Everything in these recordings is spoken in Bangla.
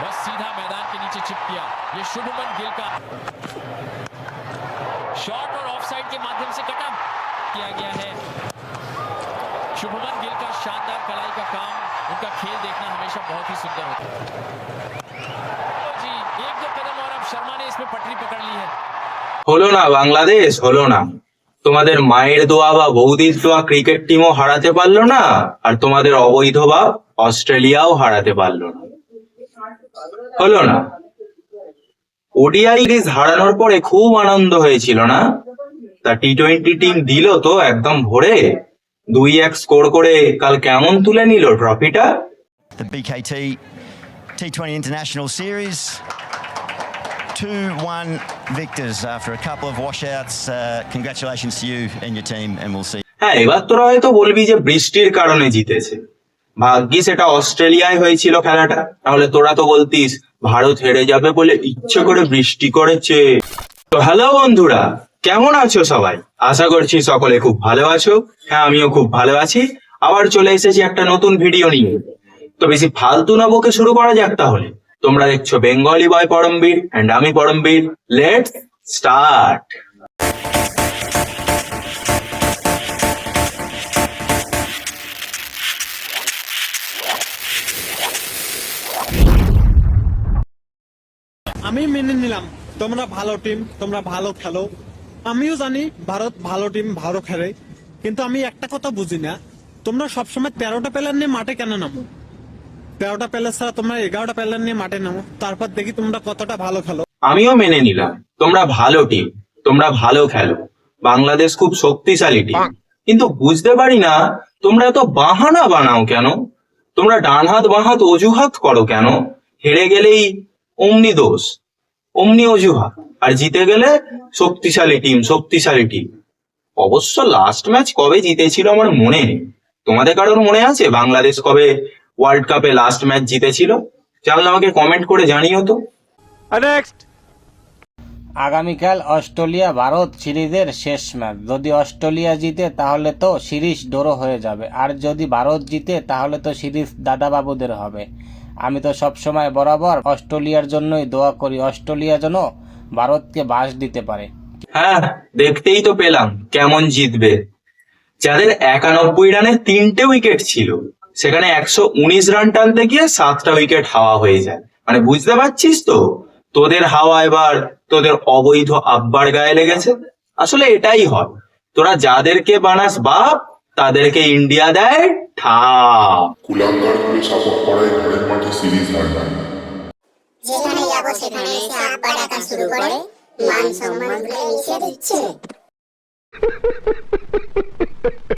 बस सीधा मैदान के नीचे चिप किया ये शुभमन गिल का शॉट और ऑफसाइड के माध्यम से कटा किया गया है शुभमन गिल का शानदार कलाई का काम उनका खेल देखना हमेशा बहुत ही सुंदर होता है तो जी एक दो कदम और अब शर्मा ने इसमें पटरी पकड़ ली है হলো না বাংলাদেশ হলো না তোমাদের মায়ের দোয়া বা বৌদির দোয়া ক্রিকেট টিমও হারাতে পারলো না আর তোমাদের অবৈধ ভাব অস্ট্রেলিয়াও হারাতে পারলো না হলো না ওডিআই সিরিজ হারানোর পরে খুব আনন্দ হয়েছিল না তা টি টোয়েন্টি টিম দিল তো একদম ভরে দুই এক স্কোর করে কাল কেমন তুলে নিল ট্রফিটা the BKT T20 International Series. 2 1 victors after a couple of washouts. Uh, congratulations to you and your team, and we'll see. হ্যাঁ এবার তোরা হয়তো বলবি যে বৃষ্টির কারণে জিতেছে ভাগ্যিস এটা অস্ট্রেলিয়ায় হয়েছিল খেলাটা। তাহলে তোরা তো বলতিস, ভারত হেরে যাবে বলে ইচ্ছে করে বৃষ্টি করেছে। তো হ্যালো বন্ধুরা, কেমন আছো সবাই? আশা করছি সকলে খুব ভালো আছো। হ্যাঁ আমিও খুব ভালো আছি। আবার চলে এসেছি একটা নতুন ভিডিও নিয়ে। তো বেশি ফালতু না বকে শুরু করা যাক তাহলে। তোমরা দেখছ বেঙ্গলি বয় পরমবীর অ্যান্ড আমি পরমবীর লেটস স্টার্ট আমি মেনে নিলাম, তোমরা ভালো টিম তোমরা ভালো খেলো। আমিও জানি ভারত ভালো টিম ভালো খেলে, কিন্তু আমি একটা কথা বুঝি না। তোমরা সবসময় তেরোটা প্লেয়ার নিয়ে মাঠে কেন নামো? তেরোটা প্লেয়ার ছাড়া তোমরা এগারোটা প্লেয়ার নিয়ে মাঠে নামো, তারপর দেখি তোমরা কতটা ভালো খেলো। আমিও মেনে নিলাম, তোমরা ভালো টিম তোমরা ভালো খেলো। বাংলাদেশ খুব শক্তিশালী টিম কিন্তু বুঝতে পারি না, তোমরা এত বাহানা বানাও কেন? তোমরা ডান হাত বাঁ হাত অজুহাত করো কেন? হেরে গেলেই অমনি দোষ। অমনি অজুহাত। আর জিতে গেলে শক্তিশালী টিম শক্তিশালী টিম অবশ্য লাস্ট ম্যাচ কবে জিতেছিল আমার মনে নেই। তোমাদের কারোর মনে আছে? বাংলাদেশ কবে ওয়ার্ল্ড কাপে লাস্ট ম্যাচ জিতেছিল? জানলে আমাকে কমেন্ট করে জানিও তো। আগামীকাল অস্ট্রেলিয়া ভারত সিরিজের শেষ ম্যাচ যদি অস্ট্রেলিয়া জিতে তাহলে তো সিরিজ ডোরো হয়ে যাবে। আর যদি ভারত জিতে তাহলে তো সিরিজ দাদাবাবুদের হবে। আমি তো সবসময় বরাবর অস্ট্রেলিয়ার জন্যই দোয়া করি, অস্ট্রেলিয়া যেন ভারতকে বাস দিতে পারে। হ্যাঁ দেখতেই তো পেলাম কেমন জিতবে। যাদের একানব্বই রানে তিনটে উইকেট ছিল, সেখানে একশো উনিশ রান টানতে গিয়ে সাতটা উইকেট হাওয়া হয়ে যায়। মানে বুঝতে পারছিস তো? তোদের হাওয়া এবার তোদের অবৈধ আব্বার গায়ে লেগেছে। আসলে এটাই হয়। তোরা যাদেরকে বানাস বাপ তাদেরকে ইন্ডিয়া দেয় ঠাপ। ঘরের মাঠে সিরিজ যেখানে যাব সেখানে এসে আব্বা ডাকা শুরু করে। মান সম্মানগুলো মিশিয়ে দিচ্ছে।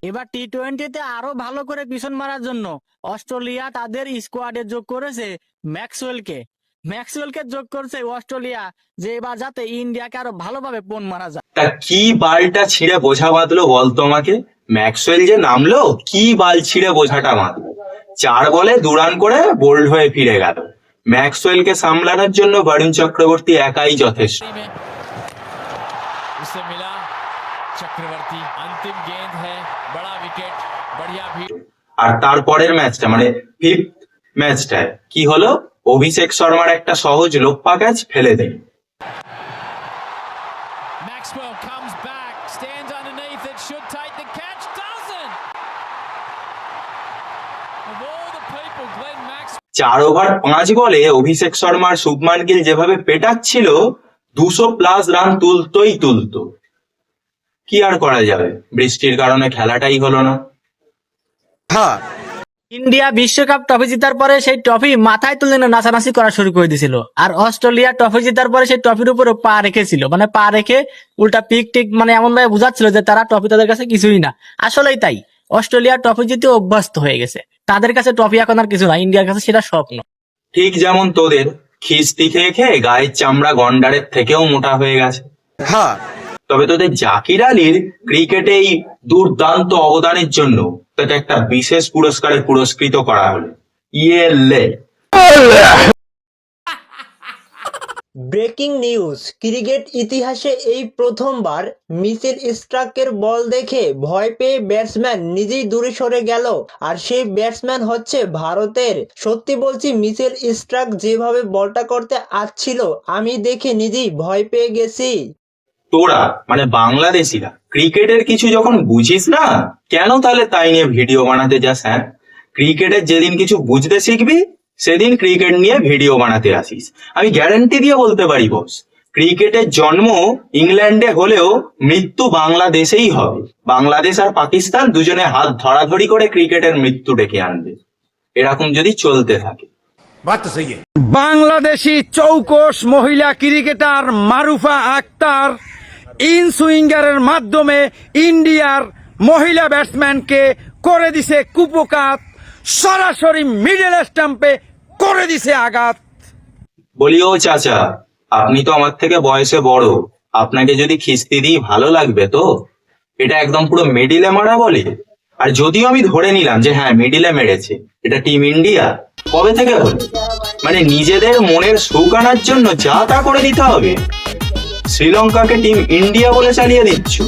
এবার টি টোয়েন্টিতে আরও ভালো করে পিছন মারার জন্য অস্ট্রেলিয়া তাদের স্কোয়াডে যোগ করেছে ম্যাক্সওয়েলকে। ম্যাক্সওয়েলকে যোগ করেছে অস্ট্রেলিয়া যে এবার যাতে ইন্ডিয়াকে আরও ভালোভাবে পোন মারা যায়। তা কি বালটা ছিঁড়ে বোঝা বাঁধলো বলতো আমাকে ম্যাক্সওয়েল যে নামলো কি বাল ছিঁড়ে বোঝাটা মাত্র চার বলে দু রান করে বোল্ড হয়ে ফিরে গেল। ম্যাক্সওয়েলকে সামলানোর জন্য বরুণ চক্রবর্তী একাই যথেষ্ট। আর তারপরের ম্যাচটা মানে ফিফথ ম্যাচটায় কি হলো? অভিষেক শর্মার একটা সহজ লোপ্পা ক্যাচ ফেলে দেয়। চার ওভার পাঁচ বলে অভিষেক শর্মার শুভমান গিল যেভাবে পেটাচ্ছিল দুশো প্লাস রান তুলতোই তুলতো। কি আর করা যাবে? বৃষ্টির কারণে খেলাটাই হলো না। হ্যাঁ। ইন্ডিয়া বিশ্বকাপ ট্রফি জেতার পরে সেই ট্রফি মাথায় তুলে নিয়ে নাচানাচি করা শুরু করে দিয়েছিল আর অস্ট্রেলিয়া ট্রফি জেতার পরে সেই ট্রফির উপরে পা রেখেছিল। মানে পা রেখে উল্টা পিক টিক মানে এমন ভাবে বুঝাচ্ছিল যে তারা ট্রফি তাদের কাছে কিছুই না। আসলেই তাই। অস্ট্রেলিয়া ট্রফি জিতে অভ্যস্ত হয়ে গেছে। তাদের কাছে ট্রফি এখন আর কিছু না ইন্ডিয়ার কাছে সেটা স্বপ্ন। ঠিক যেমন তোদের খিস্তি খেয়ে খেয়ে গায়ের চামড়া গন্ডারের থেকেও মোটা হয়ে গেছে। হ্যাঁ। তবে তোদের জাকির আলীর ক্রিকেটে এই দুর্দান্ত অবদানের জন্য তাকে একটা বিশেষ পুরস্কারে পুরস্কৃত করা হলো। ইয়ে লে। ব্রেকিং নিউজ, ক্রিকেট ইতিহাসে এই প্রথমবার মিচেল স্ট্রাকের বল দেখে ভয় পেয়ে ব্যাটসম্যান নিজেই দূরে সরে গেল। আর সেই ব্যাটসম্যান হচ্ছে ভারতের। সত্যি বলছি মিচেল স্ট্রাক যেভাবে বলটা করতে আসছিল, আমি দেখে নিজেই ভয় পেয়ে গেছি। তোরা মানে বাংলাদেশিরা, ক্রিকেটের কিছু যখন বুঝিস না, কেন তাহলে তাই নিয়ে ভিডিও বানাতে যাস হ্যাঁ? ক্রিকেটের যেদিন কিছু বুঝতে শিখবি সেদিন ক্রিকেট নিয়ে ভিডিও বানাতে আসিস। আমি গ্যারান্টি দিয়ে বলতে পারি বস ক্রিকেটের জন্ম ইংল্যান্ডে হলেও মৃত্যু বাংলাদেশেই হবে। বাংলাদেশ আর পাকিস্তান দুজনে হাত ধরাধরি করে ক্রিকেটের মৃত্যু ডেকে আনবে। এরকম যদি চলতে থাকে। বাংলাদেশি চৌকস মহিলা ক্রিকেটার মারুফা আক্তার ইন সুইঙ্গারের মাধ্যমে ইন্ডিয়ার মহিলা ব্যাটসম্যানকে করে দিছে কুপকাত সরাসরি মিডল স্টাম্পে করে দিছে আঘাত। বলি ও চাচা, আপনি তো আমার থেকে বয়সে বড়। আপনাকে যদি খিস্তি দিই, ভালো লাগবে তো? এটা একদম পুরো মিডিলে মারা বলে। আর যদিও আমি ধরে নিলাম যে হ্যাঁ মিডিলে মেরেছে, এটা টিম ইন্ডিয়া। কবে থেকে হলো? মানে নিজেদের মনের সুখ আনার জন্য যা তা করে দিতে হবে। শ্রীলঙ্কাকে টিম ইন্ডিয়া বলে চালিয়ে দিচ্ছ?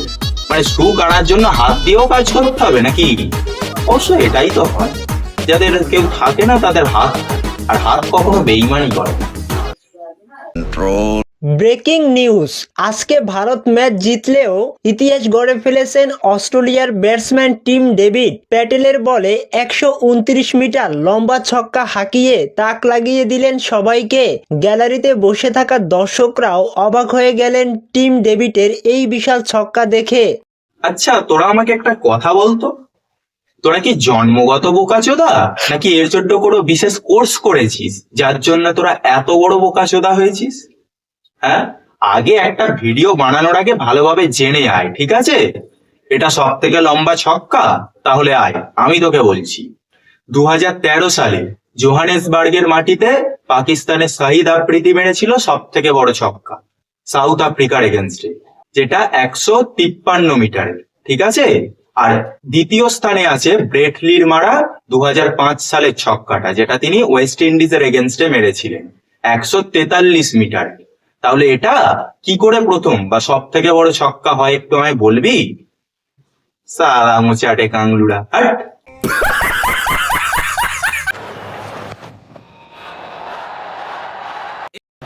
মানে সুখ আনার জন্য হাত দিয়েও কাজ করতে হবে নাকি? অবশ্য এটাই তো হয়। যাদের কেউ থাকে না তাদের হাত আর হাত কখনো বেইমানি করে না। ব্রেকিং নিউজ আজকে ভারত ম্যাচ জিতলেও ইতিহাস গড়ে ফেলেছেন অস্ট্রেলিয়ার ব্যাটসম্যান টিম ডেভিড প্যাটেলের বলে একশো উনত্রিশ মিটার লম্বা ছক্কা হাঁকিয়ে তাক লাগিয়ে দিলেন সবাইকে। গ্যালারিতে বসে থাকা দর্শকরাও অবাক হয়ে গেলেন টিম ডেভিডের এই বিশাল ছক্কা দেখে। আচ্ছা তোরা আমাকে একটা কথা বলতো? তোরা কি জন্মগত বোকাচোদা? নাকি এর জন্য কোনো বিশেষ কোর্স করেছিস, যার জন্য তোরা এত বড় বোকাচোদা হয়েছিস? হ্যাঁ? আগে একটা ভিডিও বানানোর আগে ভালোভাবে জেনে আয়, ঠিক আছে? এটা সব থেকে লম্বা ছক্কা, তাহলে আয়, আমি তোকে বলছি। দু হাজার তেরো সালে জোহানেসবার্গের মাটিতে পাকিস্তানের শাহিদ আফ্রিদি মেরেছিল সব থেকে বড় ছক্কা, সাউথ আফ্রিকার এগেনস্টে যেটা একশো তিপ্পান্ন মিটারের, ঠিক আছে? আর দ্বিতীয় স্থানে আছে ব্রেটলির মারা দু সালের ছক্কাটা যেটা তিনি ওয়েস্ট ইন্ডিজের এগেনস্টে মেরেছিলেন একশো তেতাল্লিশ মিটার তাহলে এটা কি করে প্রথম বা সব থেকে বড় ছক্কা হয় একটু আমায় বলবি সালা মোচাটে কাংলুড়া হাট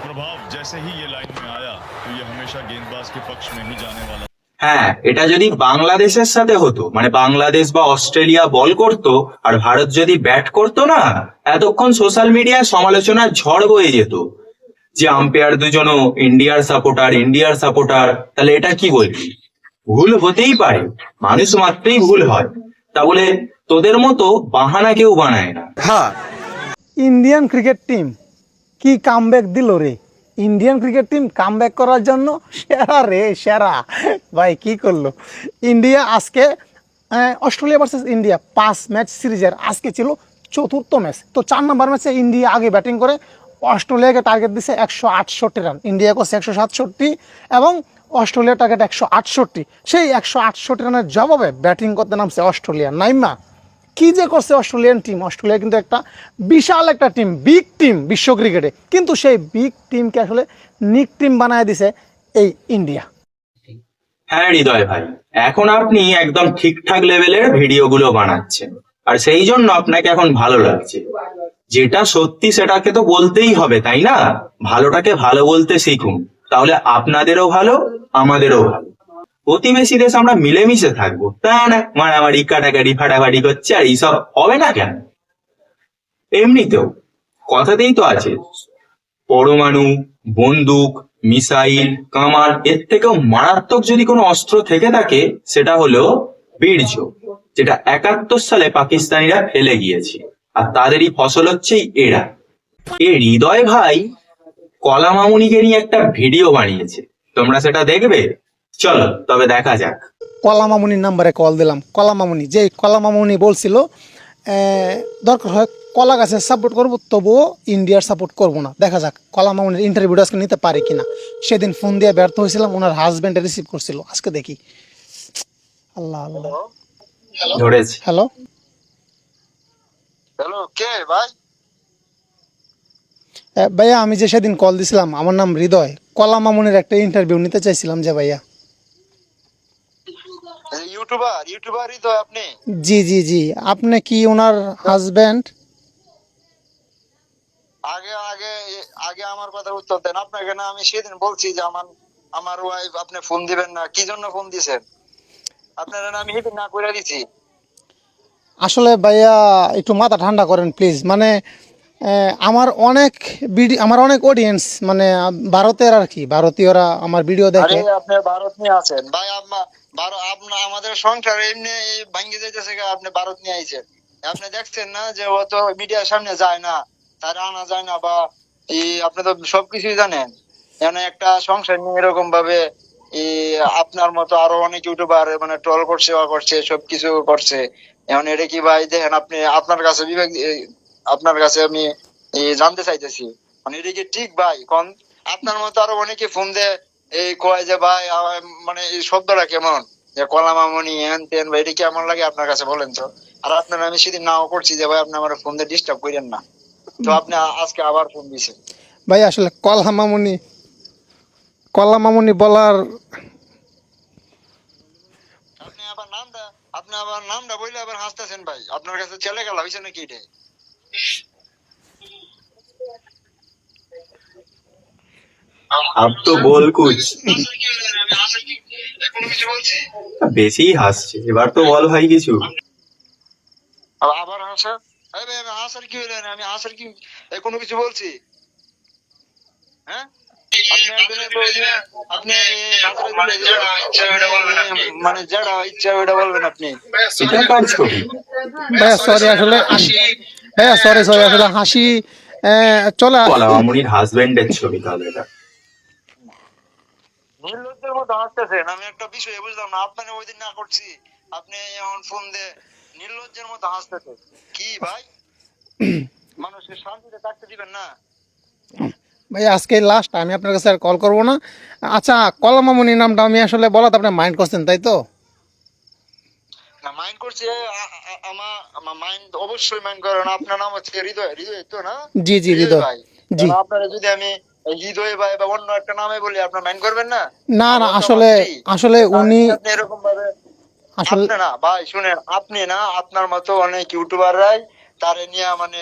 प्रभाव जैसे ही ये लाइन में आया तो ये हमेशा गेंदबाज के पक्ष में ही जाने वाला হ্যাঁ এটা যদি বাংলাদেশের সাথে হতো মানে বাংলাদেশ বা অস্ট্রেলিয়া বল করত, আর ভারত যদি ব্যাট করতো না, এতক্ষণ সোশ্যাল মিডিয়ায় সমালোচনার ঝড় বয়ে যেত। যে আম্পায়ার দুজনও ইন্ডিয়ার সাপোর্টার ইন্ডিয়ার সাপোর্টার তাহলে এটা কি বলবি? ভুল হতেই পারে, মানুষ মাত্রেই ভুল হয়। তা বলে তোদের মতো বাহানা কেউ বানায় না। হ্যাঁ ইন্ডিয়ান ক্রিকেট টিম কি কামব্যাক দিল রে? ইন্ডিয়ান ক্রিকেট টিম কামব্যাক করার জন্য সেরা রে, সেরা। ভাই, কি করল? ইন্ডিয়া আজকে অস্ট্রেলিয়া ভার্সেস ইন্ডিয়া পাঁচ ম্যাচ সিরিজের আজকে ছিল চতুর্থ ম্যাচ তো চার নম্বর ম্যাচে ইন্ডিয়া আগে ব্যাটিং করে অস্ট্রেলিয়াকে টার্গেট দিছে একশো আটষট্টি রান ইন্ডিয়া করছে একশো সাতষট্টি এবং অস্ট্রেলিয়ার টার্গেট একশো আটষট্টি। সেই একশো আটষট্টি রানের জবাবে ব্যাটিং করতে নামছে অস্ট্রেলিয়া নাইমা কি যে করছে অস্ট্রেলিয়ান টিম অস্ট্রেলিয়া কিন্তু একটা বিশাল একটা টিম বিগ টিম বিশ্ব ক্রিকেটে কিন্তু সেই বিগ টিমকে আসলে নিক টিম বানায় দিছে এই ইন্ডিয়া হ্যাঁ হৃদয় ভাই, এখন আপনি একদম ঠিকঠাক লেভেলের ভিডিওগুলো বানাচ্ছেন। আর সেই জন্য আপনাকে এখন ভালো লাগছে। যেটা সত্যি সেটাকে তো বলতেই হবে, তাই না? ভালোটাকে ভালো বলতে শিখুন। তাহলে আপনাদেরও ভালো, আমাদেরও ভালো। প্রতিবেশী দেশ আমরা মিলেমিশে থাকব। তা না, মারামারি, কাটাকাটি, ফাটাফাটি করছে, আর এইসব হবে না কেন? এমনিতেও, কথাতেই তো আছে, পরমাণু, বন্দুক, মিসাইল কামান এর থেকেও মারাত্মক যদি কোনো অস্ত্র থেকে থাকে, সেটা হলো বীর্য, যেটা একাত্তর সালে পাকিস্তানিরা ফেলে গিয়েছে। আর তাদেরই ফসল হচ্ছে এরা। এ হৃদয় ভাই কলা মামুনিকে নিয়ে একটা ভিডিও বানিয়েছে। তোমরা সেটা দেখবে? চলো তবে দেখা যাক। কলা মামুনির নাম্বারে কল দিলাম। কলা মামুনি যে কলা মামুনি বলছিল আহ, দরকার হয় কলা গাছের সাপোর্ট করব তবুও ইন্ডিয়ার সাপোর্ট করব না। দেখা যাক কলা মামুনির ইন্টারভিউটা আজকে নিতে পারি কিনা। সেদিন ফোন দিয়ে ব্যর্থ হয়েছিলাম ওনার হাজব্যান্ডে রিসিভ করছিল। আজকে দেখি। আল্লাহ আল্লাহ। ধরেছে। হ্যালো হ্যালো কে ভাই? ভাইয়া আমি যে সেদিন কল দিছিলাম আমার নাম হৃদয়। কলা মামুনের একটা ইন্টারভিউ নিতে চাইছিলাম যে ভাইয়া। ইউটিউবার ইউটিউবারই তো আপনি। জি জি জি। আপনি কি ওনার হাজব্যান্ড আগে আগে আগে আমার কথার উত্তর দেন। আপনাকে না আমি সেদিন বলছি যে আমার আমার ওয়াইফ আপনি ফোন দিবেন না। কি জন্য ফোন দিছেন? আপনারা না আমি সেদিন না করে দিছি। আসলে ভাইয়া একটু মাথা ঠান্ডা করেন প্লিজ মানে আমার অনেক ভিডিও আমার অনেক অডিয়েন্স মানে ভারতের আর কি ভারতীয়রা আমার ভিডিও আরে দেখে। আপনি ভারত নিয়ে আছেন। ভাই আপনা আপনার আমাদের সংসার এমনি ভাঙ্গি যাইতেছে আপনি ভারত নিয়ে আইছেন। আপনি দেখছেন না যে ও তো মিডিয়ার সামনে যায় না তার আনা যায় না বা এই আপনি তো সবকিছুই জানেন। এখানে একটা সংসার নিয়ে এরকম ভাবে আপনার মতো আরও অনেক ইউটিউবার মানে ট্রল করছে বা করছে সবকিছু করছে। এখন এটা কি ভাই দেখেন আপনি আপনার কাছে বিবেক আপনার কাছে আমি জানতে চাইতেছি। মানে এটা কি ঠিক ভাই? কোন আপনার মতো আরও অনেকে ফোন দেয় এই কয় যে ভাই মানে এই শব্দটা কেমন? যে কলামামনি হ্যান তেন ভাই এটা কেমন লাগে আপনার কাছে বলেন তো? আর আপনার আমি সেদিন নাও করছি যে ভাই আপনি আমার ফোন দিয়ে ডিস্টার্ব করেন না। তো আপনি আজকে আবার ফোন দিয়েছেন। ভাই আসলে কলা মামুনি কলা মামুনি বলার আপনি আবার নামটা আপনি আবার নামটা বললে আবার হাসতেছেন ভাই। আপনার কাছে চলে গেল হয়েছে নাকি এটা? আব তো বল কুছ আমি হাসার কি কোনো কিছু বলছি বেশি হাসছে। এবার তো বল ভাই কিছু। আবার হাসা? ভাই আমি হাসার কি হইলেন আমি হাসার কি এই কোনো কিছু বলছি? হ্যাঁ? আপনি মানে যেটা ইচ্ছা ওইটা বলবেন আপনি। সরি আসলে ভাইয়া সরি সরি আসলে হাসি চলে মামুনির হাজবেন্ডের ছবি তাহলে এটা। নির্লজ্জের মতো হাসতেছেন আমি একটা বিষয় বুঝলাম না আপনাকে ওই দিন না করছি। আপনি এখন ফোন দিয়ে নির্লজ্জের মতো হাসতেছেন। কি ভাই? মানুষকে শান্তিতে থাকতে দিবেন না। ভাই আজকে লাস্ট আমি আপনার কাছে আর কল করব না। আচ্ছা কলা মামুনি নামটা আমি আসলে বলাতে আপনি মাইন্ড করছেন তাই তো? মাইন্ড করছি মাইন্ড অবশ্যই মাইন্ড করেন আপনার নাম হচ্ছে হৃদয় হৃদয় তো না? জি জি হৃদয় জি। আপনারা যদি আমি হৃদয় ভাই বা অন্য একটা নামে বলি আপনার মাইন্ড করবেন না? না না আসলে আসলে উনি আপনি এরকম ভাবে আসলে না ভাই শুনেন আপনি না আপনার মতো অনেক ইউটিউবাররাই তারে নিয়ে মানে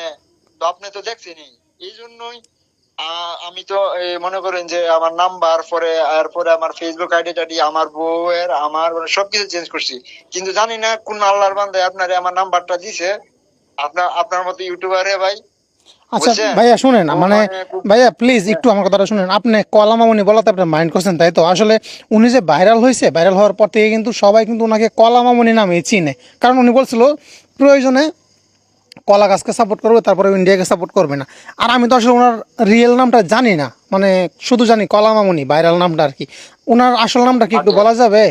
তো আপনি তো দেখছেনই। এই জন্যই আমি তো মনে করেন যে আমার নাম্বার পরে আর পরে আমার ফেসবুক আইডি টাইডি আমার বউয়ের আমার মানে সবকিছু চেঞ্জ করছি। কিন্তু জানি না কোন আল্লাহর বান্দায় আপনারে আমার নাম্বারটা দিছে। আপনার আপনার মতো ইউটিউবারে ভাই। আচ্ছা ভাইয়া শুনেন মানে ভাইয়া প্লিজ একটু আমার কথাটা শুনেন। আপনি কলা মামুনি বলাতে আপনি মাইন্ড করছেন তাই তো? আসলে উনি যে ভাইরাল হয়েছে ভাইরাল হওয়ার পর থেকে কিন্তু সবাই কিন্তু ওনাকে কলা মামুনি নামে চিনে। কারণ উনি বলছিল প্রয়োজনে কলা গাছকে সাপোর্ট করবে তারপরে ইন্ডিয়াকে সাপোর্ট করবে না। আর আমি তো আসলে ওনার রিয়েল নামটা জানি না। মানে শুধু জানি কলা মামুনি ভাইরাল নামটা আর কি। ওনার আসল নামটা কি একটু বলা যাবে?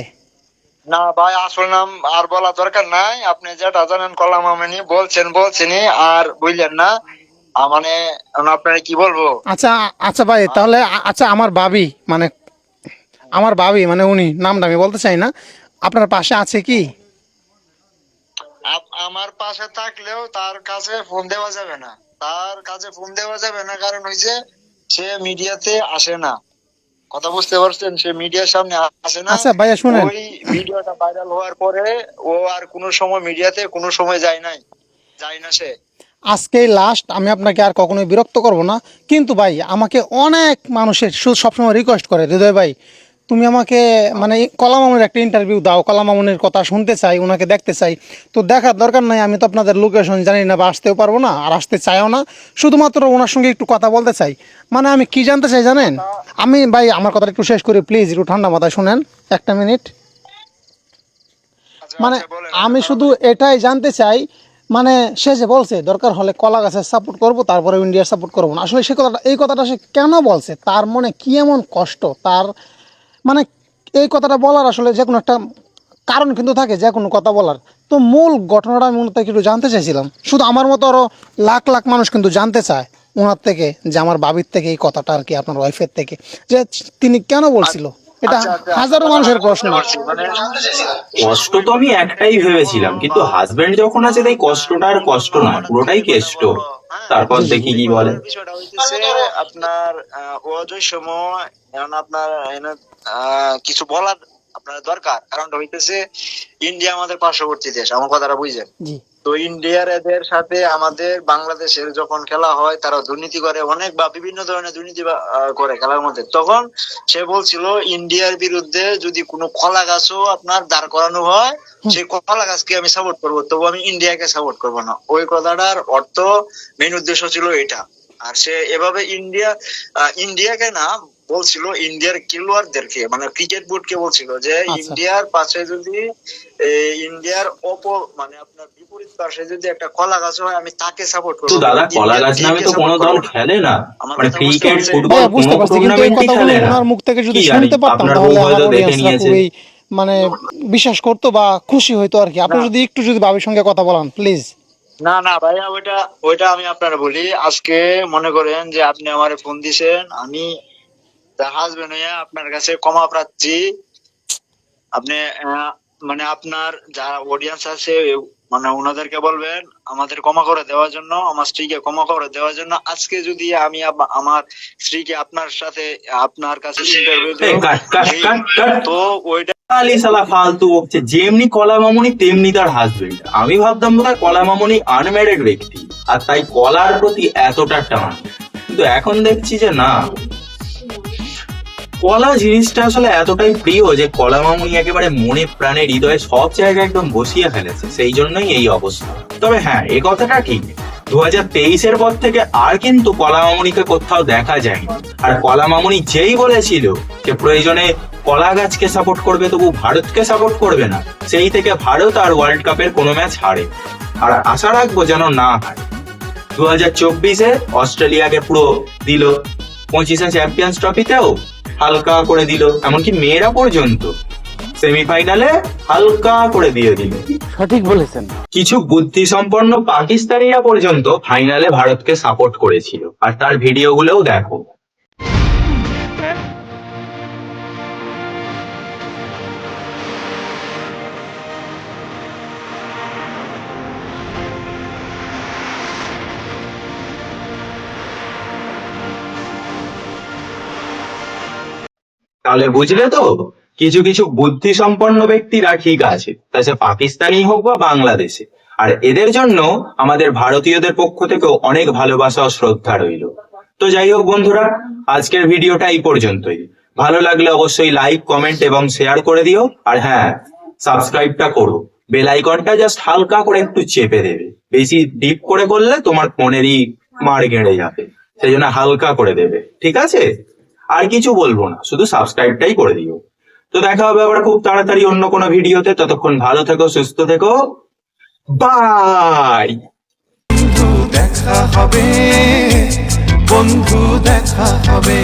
না ভাই আসল নাম আর বলা দরকার নাই। আপনি যেটা জানেন কলাম আমিনি বলছেন বলছেনই আর বুঝলেন না। মানে এখন আপনারা কি বলব? আচ্ছা আচ্ছা ভাই তাহলে আচ্ছা আমার ভাবি মানে আমার ভাবি মানে উনি নামটা আমি বলতে চাই না। আপনার পাশে আছে কি? আমার পাশে থাকলেও তার কাছে ফোন দেওয়া যাবে না। তার কাছে ফোন দেওয়া যাবে না কারণ হইছে সে মিডিয়াতে আসে না। কথা বুঝতে পারছেন? সে মিডিয়ার সামনে আসে না। আচ্ছা ভাইয়া শুনেন। ওই ভিডিওটা ভাইরাল হওয়ার পরে ও আর কোনো সময় মিডিয়াতে কোনো সময় যায় নাই। যায় না সে। আজকেই লাস্ট আমি আপনাকে আর কখনোই বিরক্ত করব না। কিন্তু ভাই আমাকে অনেক মানুষের সবসময় রিকোয়েস্ট করে হৃদয় ভাই তুমি আমাকে মানে কলা মামুনের একটা ইন্টারভিউ দাও কলা মামুনের কথা শুনতে চাই ওনাকে দেখতে চাই। তো দেখার দরকার নাই আমি তো আপনাদের লোকেশন জানি না বা আসতেও পারব না আর আসতে চাইও না। শুধুমাত্র ওনার সঙ্গে একটু কথা বলতে চাই। মানে আমি কি জানতে চাই জানেন? আমি ভাই আমার কথাটা একটু শেষ করি প্লিজ একটু ঠান্ডা মাথায় শুনেন একটা মিনিট আচ্ছা, মানে আচ্ছা, আমি শুধু এটাই জানতে চাই মানে সে যে বলছে দরকার হলে কলা গাছের সাপোর্ট করব তারপরে ইন্ডিয়ার সাপোর্ট করব না। আসলে সে কথাটা এই কথাটা সে কেন বলছে? তার মনে কি এমন কষ্ট? তার মানে এই কথাটা বলার আসলে যে কোনো একটা কারণ কিন্তু থাকে যে কোনো কথা বলার। তো মূল ঘটনাটা আমি ওনার থেকে একটু জানতে চাইছিলাম। শুধু আমার মতো আরও লাখ লাখ মানুষ কিন্তু জানতে চায় ওনার থেকে যে আমার বাবির থেকে এই কথাটা আর কি আপনার ওয়াইফের থেকে। যে তিনি কেন বলছিল? এটা আচ্ছা, আচ্ছা, হাজারো মানুষের প্রশ্ন। মানে কষ্ট তো আমি একটাই ভেবেছিলাম কিন্তু হাজবেন্ড যখন আছে তাই কষ্টটা আর কষ্ট নয় পুরোটাই কেষ্ট। তারপর দেখি কি বলে। বিষয়টা হইতেছে আপনার অজয় সময় এখন আপনার কিছু বলার আপনার দরকার। কারণটা হইতেছে ইন্ডিয়া আমাদের পার্শ্ববর্তী দেশ আমার কথাটা বুঝছেন? জি। তো ইন্ডিয়ার এদের সাথে আমাদের বাংলাদেশের যখন খেলা হয় তারা দুর্নীতি করে অনেক বা বিভিন্ন ধরনের দুর্নীতি করে খেলার মধ্যে। তখন সে বলছিল ইন্ডিয়ার বিরুদ্ধে যদি কোনো কলা গাছও আপনার দাঁড় করানো হয় সেই কলা গাছকে আমি সাপোর্ট করব। তবু আমি ইন্ডিয়াকে সাপোর্ট করব না। ওই কথাটার অর্থ মেইন উদ্দেশ্য ছিল এটা। আর সে এভাবে ইন্ডিয়া ইন্ডিয়াকে না বলছিল ইন্ডিয়ার খেলোয়াড়দেরকে মানে ক্রিকেট বোর্ডকে বলছিল যে আচ্ছা। ইন্ডিয়ার পাশে যদি ইন্ডিয়ার অপর মানে আপনার বিপরীত পাশে যদি একটা কলা গাছ হয় আমি তাকে সাপোর্ট করব। তো দাদা কলা গাছ নামে তো কোনো দল খেলে না। মানে ক্রিকেট ফুটবল হ্যাঁ বুঝতে পারছি কিন্তু এই কথাগুলো ওনার মুখ থেকে যদি শুনতে পারতাম তাহলে আমার হয়তো দেখে audience রা নিয়েছে খুবই মানে বিশ্বাস করতো বা খুশি হইতো আর কি। আপনি যদি একটু যদি বাবির সঙ্গে কথা বলান প্লিজ না না ভাইয়া ওইটা ওইটা আমি আপনারা বলি। আজকে মনে করেন যে আপনি আমার ফোন দিছেন আমি হাজবেন্ড হইয়া আপনার কাছে ক্ষমা প্রার্থী। আপনি মানে আপনার যারা অডিয়েন্স আছে মানে ওনাদেরকে বলবেন আমাদের ক্ষমা করে দেওয়ার জন্য আমার স্ত্রীকে ক্ষমা করে দেওয়ার জন্য। আজকে যদি আমি আমার স্ত্রীকে আপনার সাথে আপনার কাছে তো ওইটা আলি সালা ফালতু বকছে যেমনি কলা মামনি তেমনি তার হাজবেন্ড আমি ভাবতাম বোধহয় কলা মামনি আনম্যারিড ব্যক্তি আর তাই কলার প্রতি এতটা টান। কিন্তু এখন দেখছি যে না কলা জিনিসটা আসলে এতটাই প্রিয় যে কলা মামুনি একেবারে মনে প্রাণে, হৃদয়ে সব জায়গায় একদম বসিয়ে ফেলেছে। সেই জন্যই এই অবস্থা। তবে হ্যাঁ এ কথাটা ঠিক দু হাজার তেইশের পর থেকে আর কিন্তু কলা মামনিকে কোথাও দেখা যায়নি। আর কলা মামুনি যেই বলেছিল যে প্রয়োজনে কলা গাছকে সাপোর্ট করবে, তবু ভারতকে সাপোর্ট করবে না, সেই থেকে ভারত আর ওয়ার্ল্ড কাপের কোনো ম্যাচ হারে আর আশা রাখব যেন না হারে দু হাজার চব্বিশে অস্ট্রেলিয়াকে পুরো দিল। পঁচিশে চ্যাম্পিয়ন্স ট্রফিতেও হালকা করে দিল এমনকি মেয়েরা পর্যন্ত। সেমিফাইনালে হালকা করে দিয়ে দিল। সঠিক বলেছেন। কিছু বুদ্ধি সম্পন্ন পাকিস্তানিরা পর্যন্ত ফাইনালে ভারতকে সাপোর্ট করেছিল। আর তার ভিডিওগুলোও দেখো। তাহলে বুঝলে তো? কিছু কিছু বুদ্ধি সম্পন্ন ব্যক্তিরা ঠিক আছে। তা সে পাকিস্তানি হোক বা বাংলাদেশে। আর এদের জন্য আমাদের ভারতীয়দের পক্ষ থেকেও অনেক ভালোবাসা ও শ্রদ্ধা রইল। তো যাই হোক বন্ধুরা, আজকের ভিডিওটা এই পর্যন্তই। ভালো লাগলে অবশ্যই লাইক, কমেন্ট এবং শেয়ার করে দিও। আর হ্যাঁ সাবস্ক্রাইবটা করো। বেল আইকনটা জাস্ট হালকা করে একটু চেপে দেবে। বেশি ডিপ করে করলে তোমার ফোনেরই মার গেড়ে যাবে। সেই জন্য হালকা করে দেবে। ঠিক আছে? আর কিছু বলব না, শুধু সাবস্ক্রাইবটাই করে দিও। তো দেখা হবে আবার খুব তাড়াতাড়ি অন্য কোনো ভিডিওতে, ততক্ষণ ভালো থেকো, সুস্থ থেকো বাই দেখা হবে, বন্ধু দেখা হবে।